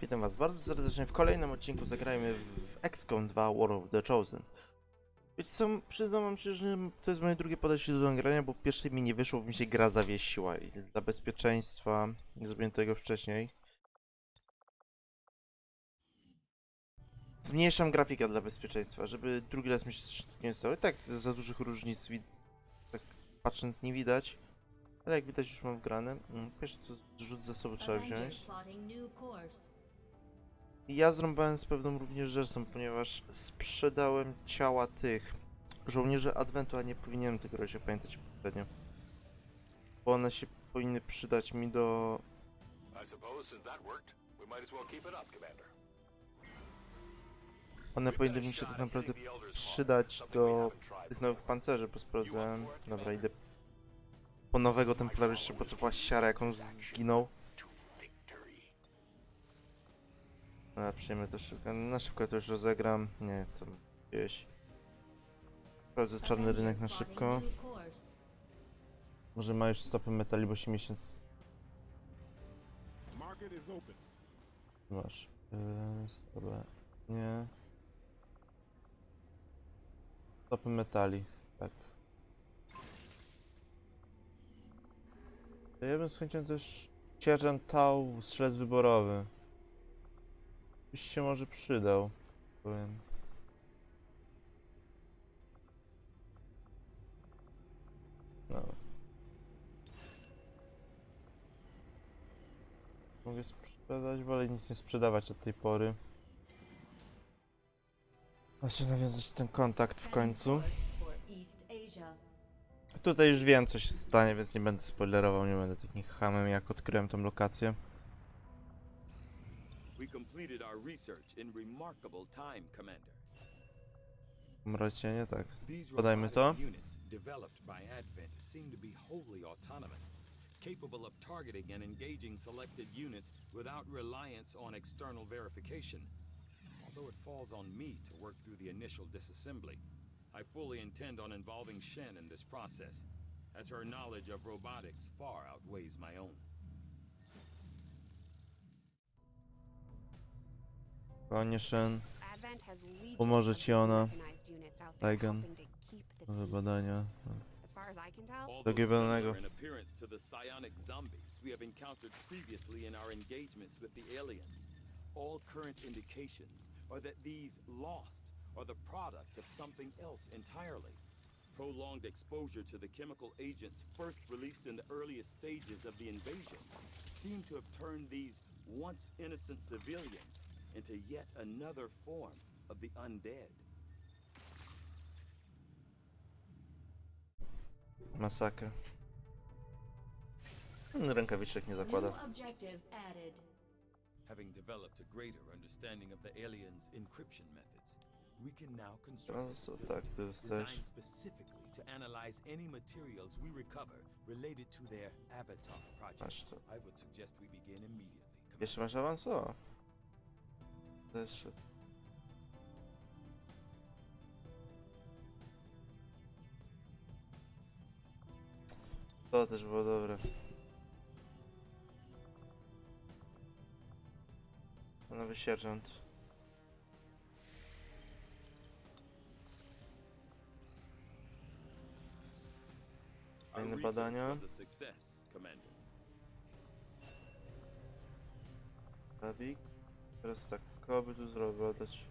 Witam was bardzo serdecznie w kolejnym odcinku zagrajmy w XCOM 2 War of the Chosen. Wiecie co, przyznam się, że to jest moje drugie podejście do nagrania, bo pierwsze mi nie wyszło, bo mi się gra zawiesiła i dla bezpieczeństwa nie zrobiłem tego wcześniej. Zmniejszam grafikę dla bezpieczeństwa, żeby drugi raz mi się nie stało. Tak za dużych różnic tak patrząc nie widać. Ale jak widać już mam wgrane. Mm, Pierwszy to rzut zasobu trzeba wziąć. Ja zrąbałem z pewną również rzeczą, ponieważ sprzedałem ciała tych żołnierzy Adwentu, a nie powinienem tego robić, jak pamiętacie poprzednio. Bo one się powinny przydać mi do... One powinny mi się tak naprawdę przydać do tych nowych pancerzy, bo sprawdzałem... Dobra, idę po nowego templariusza, bo to była siara, jak on zginął. Dobra, przyjmę to szybko. Na szybko to już rozegram. Nie, to gdzieś. Sprawdzę czarny rynek na szybko. Może ma już stopy metali, bo się miesiąc masz. Yy, stopy. Nie. Stopy metali, tak. Ja bym z chęcią też sierżant Tau, strzelec wyborowy. Byś się może przydał, powiem. No. Mogę sprzedać, wolę nic nie sprzedawać od tej pory. Właśnie nawiązać ten kontakt w końcu. Tutaj już wiem co się stanie, więc nie będę spoilerował, nie będę takim hamem jak odkryłem tą lokację. We completed our research in remarkable time, Commander. Mrocie, nie tak. These Podajmy to. units developed by Advent seem to be wholly autonomous, capable of targeting and engaging selected units without reliance on external verification. Although it falls on me to work through the initial disassembly, I fully intend on involving Shen in this process, as her knowledge of robotics far outweighs my own. Panie Shen, Pomoże ci ona, Legan, nowe badania. Aliens, all current indications are that these lost are the product of something else entirely. Prolonged exposure to the chemical agents first released in the earliest stages of the invasion seem to have turned these once innocent civilians into yet another form of the undead. Masakra. Ten Rękawiczek nie zakłada. Having developed a greater understanding of the aliens' encryption methods, we can now construct a so system tak, to jest też. designed specifically to analyze any materials we recover related to their avatar project. I would suggest we begin immediately. Jeszcze masz awans? O. Też. To też było dobre. Nowy sierżant. Research badania. Zabik. Teraz tak, kogo by tu zrobił oddać?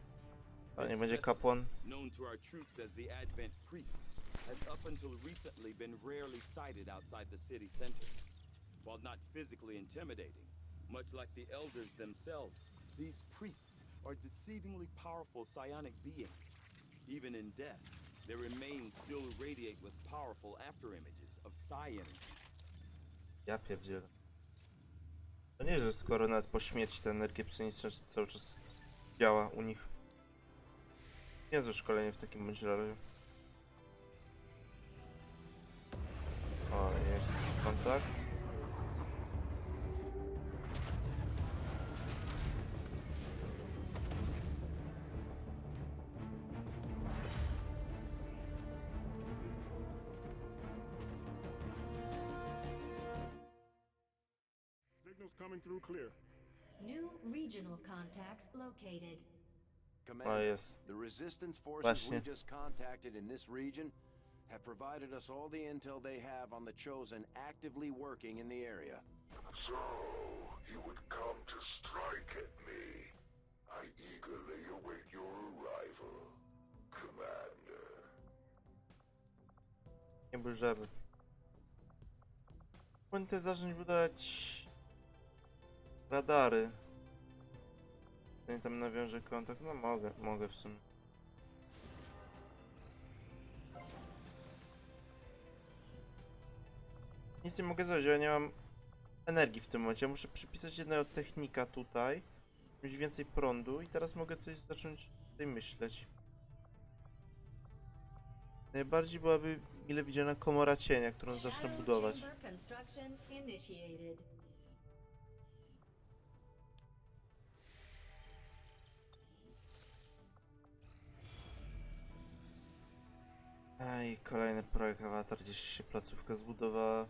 A nie będzie kapłan? known to our troops as the Advent Priests, has up until recently been rarely sighted outside the city center. While not physically intimidating, much like the elders themselves, these priests are deceivingly powerful psionic beings. Even in death, their remains still radiate with powerful afterimages of psi energy. Ja pierdzielę. To nie, że skoro nawet po śmierci ta energia psioniczna cały czas działa u nich. Niezłe szkolenie w takim bądź razie. O, jest kontakt. Through clear. New regional contacts located. O, Commander, jest. the resistance forces Właśnie. we just contacted in this region have provided us all the intel they have on the Chosen actively working in the area. So, you would come to strike at me. I eagerly await your arrival, Commander. Nie był żeby. Powinien te zacząć budować radary. Nie tam nawiążę kontakt. No mogę, mogę w sumie. Nic nie mogę zrobić, ja nie mam energii w tym momencie. Ja muszę przypisać jednego technika tutaj, mieć więcej prądu i teraz mogę coś zacząć tutaj myśleć. Najbardziej byłaby mile widziana komora cienia, którą zacznę budować. Initiated. Aj, kolejny projekt Avatar, gdzieś się placówka zbudowała.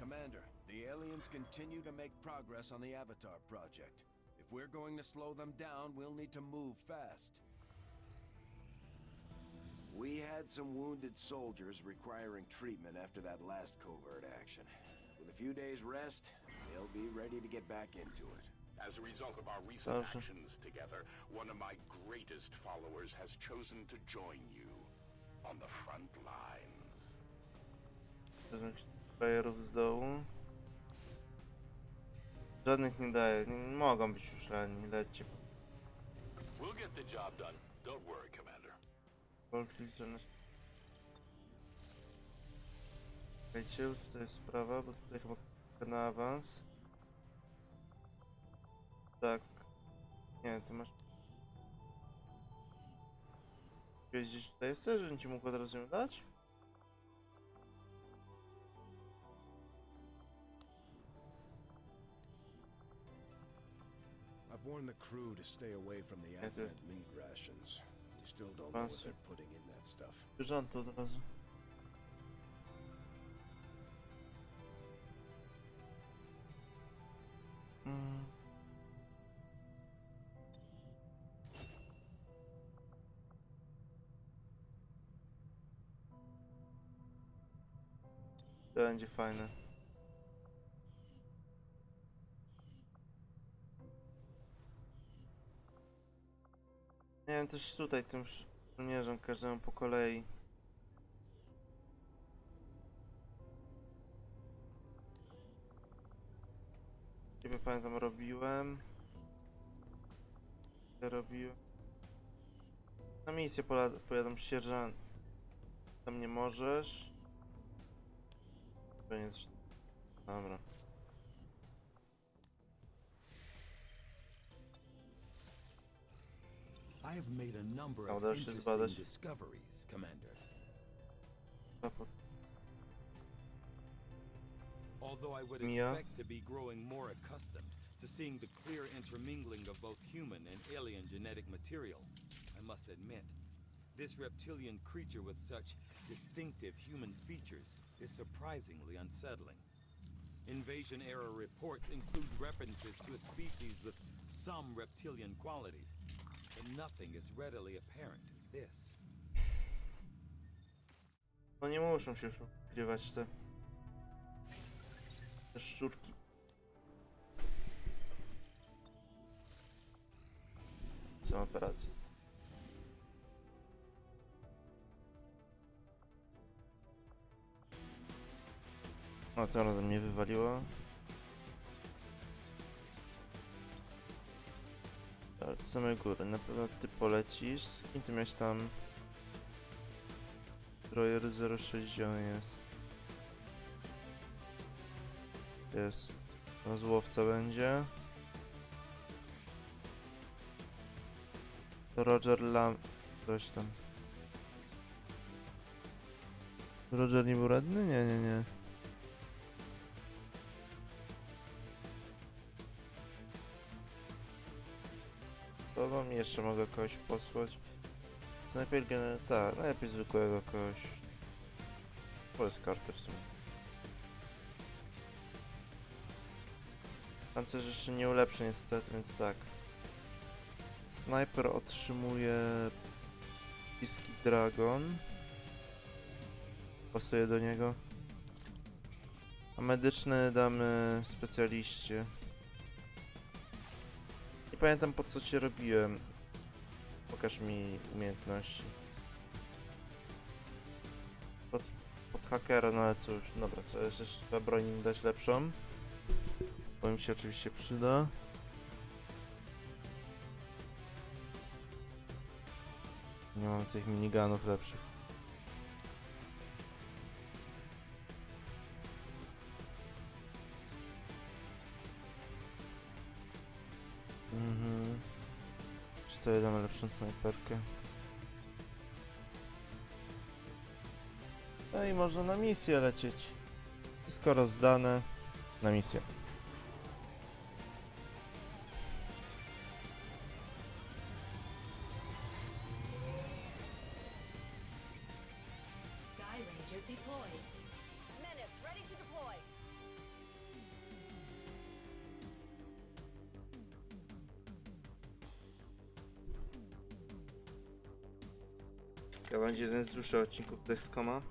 Commander, the aliens continue to make progress on the Avatar project. If we're going to slow them down, we'll need to move fast. We had some wounded soldiers requiring treatment after that last covert action. With a few days rest, they'll be ready to get back into it. As a result of our recent Dobrze. actions together, one of my greatest followers has chosen to join you on the front lines. Żadnych frajerów z dołu. Żadnych nie daje, nie, nie mogą być już ranni, lećcie. We'll get the job done. Don't worry, Commander. Czekajcie, tutaj jest sprawa, bo tutaj chyba na awans. Tak. Nie, ty masz... Gdzieś tutaj jesteś, że ci mógł od razu ją dać? I've warned the crew to stay away from the Advent meat rations. You still don't know what they're putting in that stuff. Bieżąco to od razu. Mm. Będzie fajne. Nie wiem, też tutaj tym żołnierzom każdemu po kolei. Ciebie pamiętam robiłem. Ja robiłem. Na misję pola- pojadą sierżant. Tam nie możesz. I have made a number Oh, of interesting discoveries, Commander. Although I would expect to be growing more accustomed to seeing the clear intermingling of both human and alien genetic material, I must admit, this reptilian creature with such distinctive human features is surprisingly unsettling. Invasion era reports include references to a species with some reptilian qualities, but nothing as readily apparent as this. No nie muszą się ukrywać te... Te szczurki. Są operacje. O, tym razem mnie wywaliło. Ale z samej góry, na pewno ty polecisz. Z kim ty miałeś tam... Trojer 06 gdzie on jest? Jest. Rozłowca będzie. Roger Lam... Coś tam. Roger nie był radny? Nie, nie, nie. Jeszcze mogę kogoś posłać. Snajper. Tak, najlepiej zwykłego kogoś. Polskie karty w sumie. Pancerz jeszcze nie ulepszy niestety, więc tak. Sniper otrzymuje Piski Dragon. Pasuje do niego. A medyczny damy specjaliście. Nie pamiętam po co cię robiłem. Pokaż mi umiejętności. Pod, pod hakera, no ale cóż, dobra, co jeszcze trzeba broń im dać lepszą. Bo mi się oczywiście przyda. Nie mam tych minigunów lepszych. Mhm. To damy lepszą snajperkę? No i można na misję lecieć. Wszystko rozdane na misję. Jeden z dłuższych odcinków Dexcoma.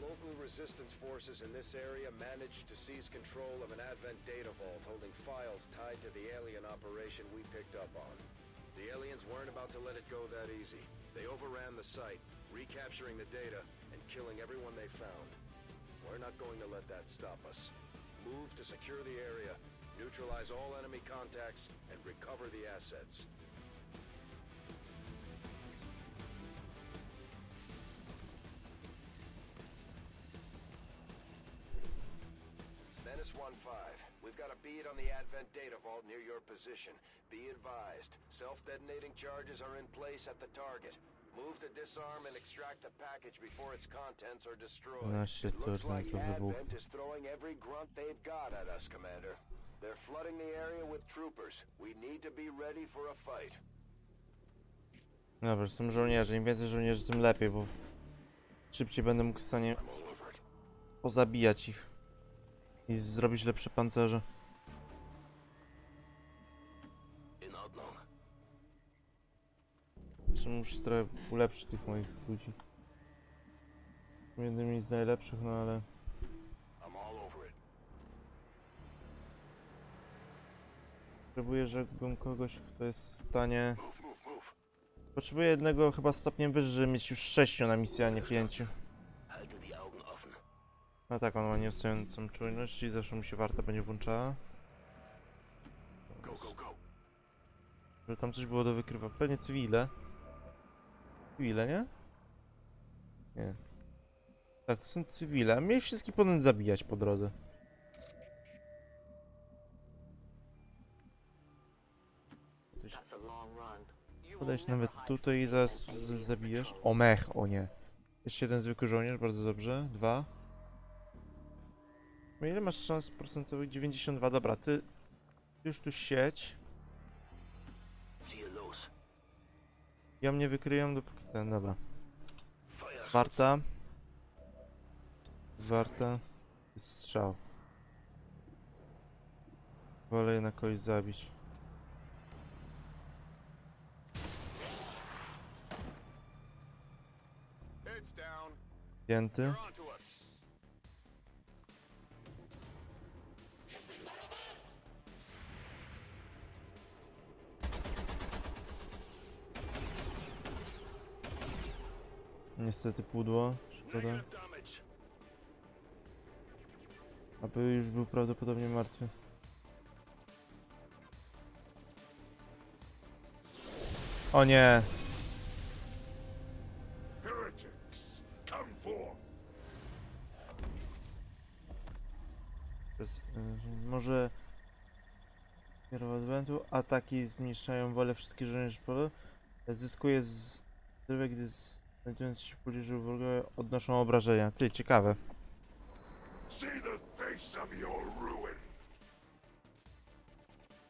Local resistance forces in this area managed to seize control of an Advent data vault holding files tied to the alien operation we picked up on. The aliens weren't about to let it go that easy. They overran the site, recapturing the data killing everyone they found. We're not going to let that stop us. Move to secure the area, neutralize all enemy contacts, and recover the assets. Menace 1-5. We've got a bead on the Advent data vault near your position. Be advised, self-detonating charges are in place at the target. Move to disarm and extract the package before its contents are destroyed. No shit, It looks like. Advent is throwing every grunt they've got at us, Commander. They're flooding the area with troopers. We need to be ready for a fight. Dobra, są żołnierze. Im więcej żołnierzy, tym lepiej, bo szybciej będę mógł w stanie pozabijać ich i zrobić lepsze pancerze. Jeszcze muszę trochę ulepszyć tych moich ludzi. Jednymi z najlepszych, no ale potrzebuję, żebym kogoś, kto jest w stanie... Potrzebuję jednego chyba stopniem wyżej, żeby mieć już sześciu na misji, a nie pięciu. No tak, on ma nieustającą czujność i zawsze mu się warta będzie włączała. Go, go, go. Żeby tam coś było do wykrywa. Pewnie cywile. Cywile, nie? Nie. Tak, to są cywile. a Mieli wszystkich potem zabijać po drodze. Podejść nawet tutaj i zaraz zabijesz. O mech, o nie. Jeszcze jeden zwykły żołnierz, bardzo dobrze. Dwa. No ile masz szans procentowych? 92, dobra, ty już tu sieć. Ja mnie wykryją dopóki ten, dobra. Warta. Warta. Strzał. Wolę jednak kogoś zabić. Pięty. Niestety pudło. Szkoda. Aby już był prawdopodobnie martwy. O nie! Y, Może... Kierowa adwentu. Ataki zmniejszają wolę wszystkich żołnierzy polu. Zyskuje z... Gdy znajdujący się w pobliżu odnoszą obrażenia. Ty, ciekawe.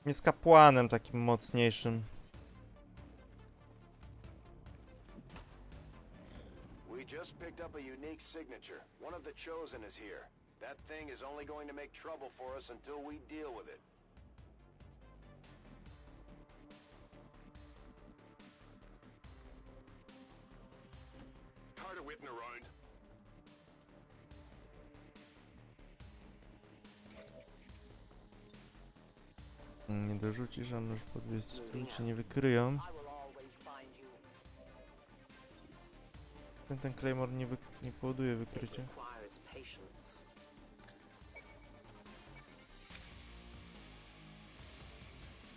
Jest kapłanem takim mocniejszym. Just picked up a unique signature. One of the Chosen is here. That thing is only going to make trouble for us until we deal with it. Of waiting around. Nie dorzucisz, a może podwieźć spół, cię nie wykryją. Ten, ten Claymore nie, wy, nie powoduje wykrycia.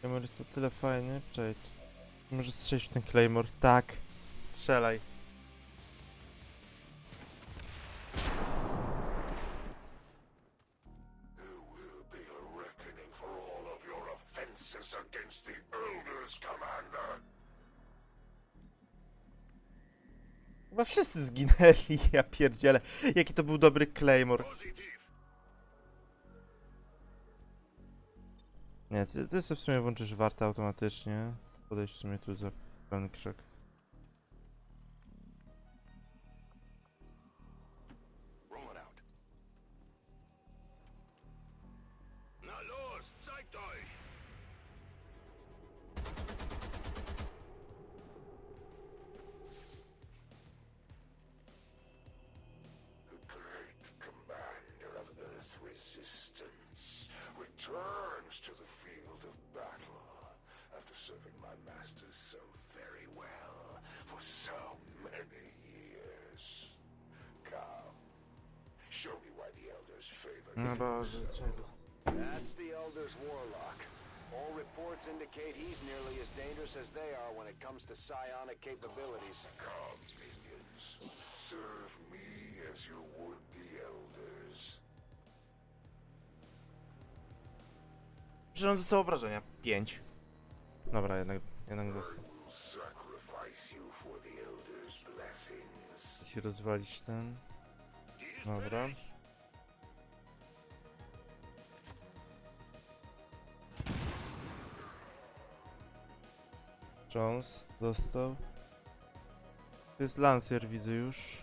Claymore jest o tyle fajny. Czekaj. Może strzelić w ten Claymore. Tak. Strzelaj. Chyba wszyscy zginęli, ja pierdzielę. Jaki to był dobry Claymore. Nie, ty, ty sobie w sumie włączysz wartę automatycznie. Podejść w sumie tu za pełny krzak. No you. Boże, czego? That's the Elder's Warlock. All reports indicate he's nearly as dangerous as they are when it comes to psionic capabilities. Come, minions. Serve me as you would the Elders. Dostał obrażenia. 5. Dobra, jednak, jednak dostał. sacrifice you for the Elders' blessings. Musi rozwalić ten. Dobra. Jones dostał. To jest Lancier, widzę już.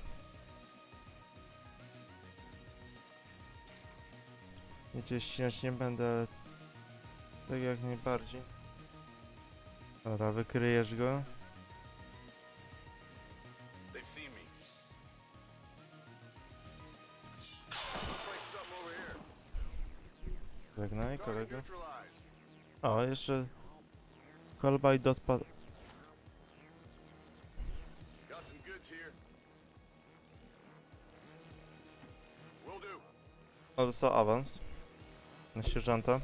Wiecie, ścinać nie będę, ale tak jak najbardziej. Dobra, wykryjesz go. Żegnaj, kolego. O, jeszcze call by dot O, dostał awans. Na sierżanta.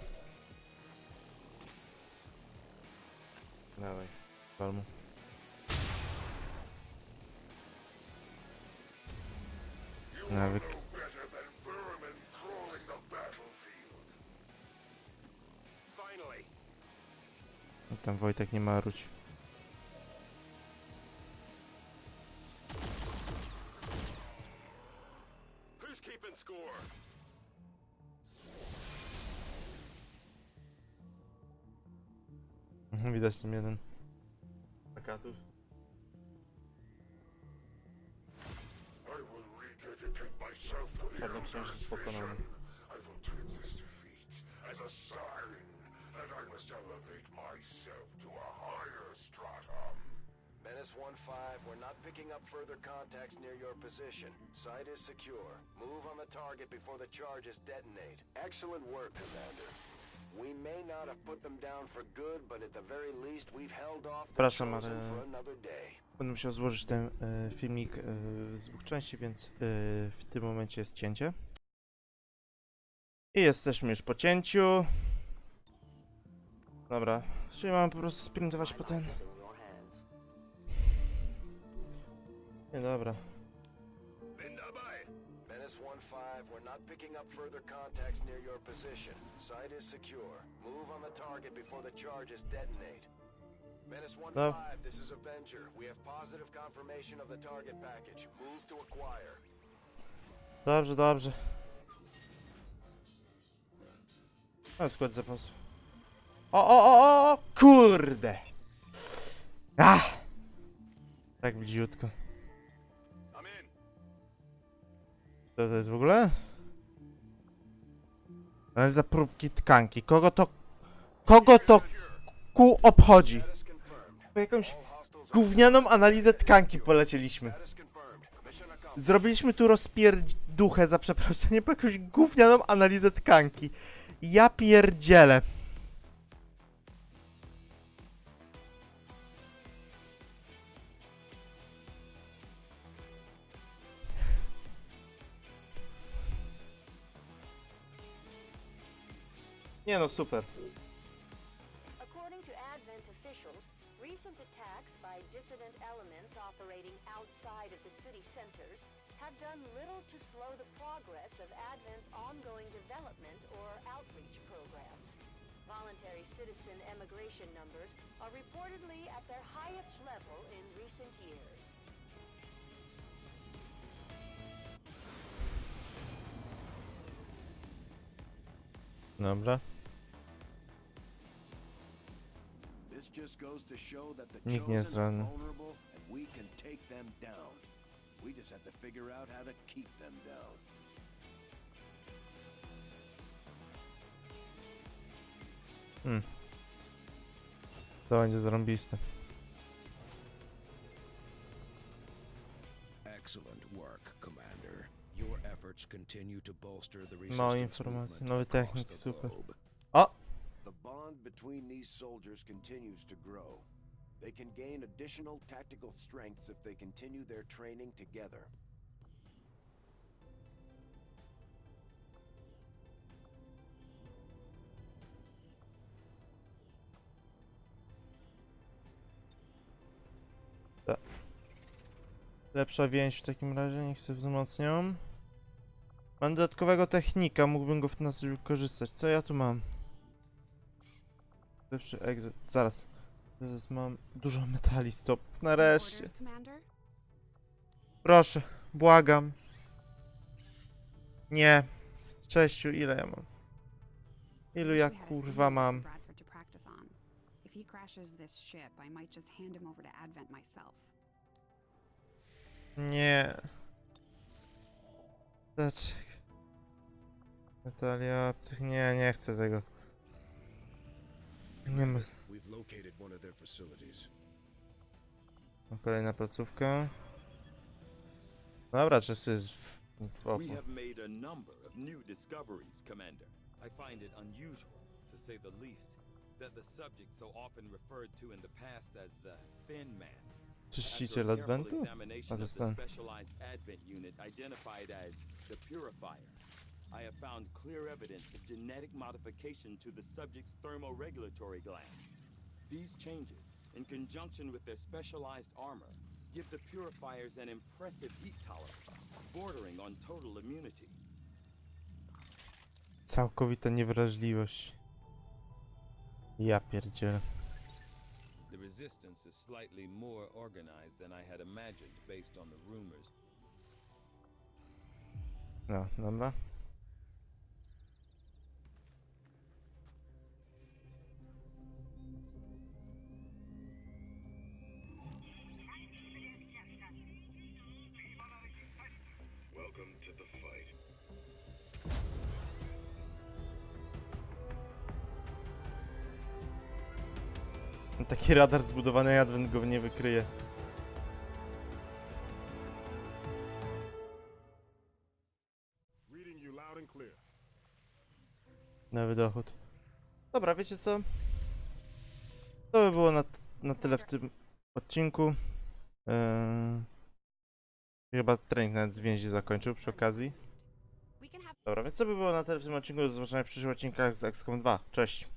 Dawaj, wal mu. No, are we- no better than elevate myself to a higher stratum. Menace 1-5, we're not picking up further contacts near your position. Site is secure. Move on the target before the charges detonate. Excellent work, Commander. We may not have put them down for good, but at the very least we've held off the Przepraszam, chosen ale- for another day. Będę musiał złożyć ten e, filmik e, z dwóch części, więc e, w tym momencie jest cięcie. I jesteśmy już po cięciu. Dobra, czyli mam po prostu sprintować po ten. Nie, dobra. Not picking up further contacts near your position. Site is secure. Move on the target before the charges detonate. Menace 1-5, No. this is Avenger. We have positive confirmation of the target package. Move to acquire. Dobrze, dobrze. Mam skład zapasu. O, o, o, o, kurde! Ach! Tak bliziutko. Co to jest w ogóle? Analiza próbki tkanki. Kogo to... Kogo to ku obchodzi? Po jakąś gównianą analizę tkanki polecieliśmy. Zrobiliśmy tu rozpierduchę za przeproszenie po jakąś gównianą analizę tkanki. Ja pierdzielę. Nie no, super. According to Advent officials, recent attacks by dissident elements operating outside of the city centers have done little to slow the progress of Advent's ongoing development or outreach programs. Voluntary citizen emigration numbers are reportedly at their highest level in recent years. Dobra. Just goes to show that the Nikt nie jest chosen are ranny. vulnerable and we can take them down. We just have to figure out how to keep them down. Hmm. To będzie zarąbiste. Excellent work, Commander. Your efforts continue to bolster the Mało resistance informacji, movement nowy across technik, the super. globe. O! The bond between these soldiers continues to grow. They can gain additional tactical strengths if they continue their training together. Lepsza więź w takim razie, niech sobie wzmocnią. Mam dodatkowego technika, mógłbym go w nas wykorzystać. Co ja tu mam? Lepszy exit. Zaraz. Zaraz mam dużo metali stopów. Nareszcie. Proszę, błagam. Nie. Sześciu, ile ja mam? Ilu ja kurwa mam? for Bradford to practice on. If he crashes this ship, I might just hand him over to Advent myself. Nie. Dlaczego? Natalia, nie, nie chcę tego. Nie ma. Kolejna placówka. Dobra, czysty jest w, w We oku. have made a number of new discoveries, Commander. I find it unusual, to say the least, that the subject so often referred to in the past as the Thin Man. After Czyściciel a careful Adwentu? examination of the specialized Advent unit identified as the Purifier, I have found clear evidence of genetic modification to the subject's thermoregulatory glands. These changes, in conjunction with their specialized armor, give the Purifiers an impressive heat tolerance, bordering on total immunity. Całkowita niewrażliwość. Ja pierdzielę. The resistance is slightly more organized than I had imagined based on the rumors. No, dobra. Taki radar zbudowany, Advent go nie wykryje. Nowy dochód. Dobra, wiecie co? To by było na, na tyle w tym odcinku. Eee... Chyba trening nawet z więzi zakończył przy okazji. Dobra, więc to by było na tyle w tym odcinku. Do zobaczenia w przyszłych odcinkach z XCOM 2. Cześć!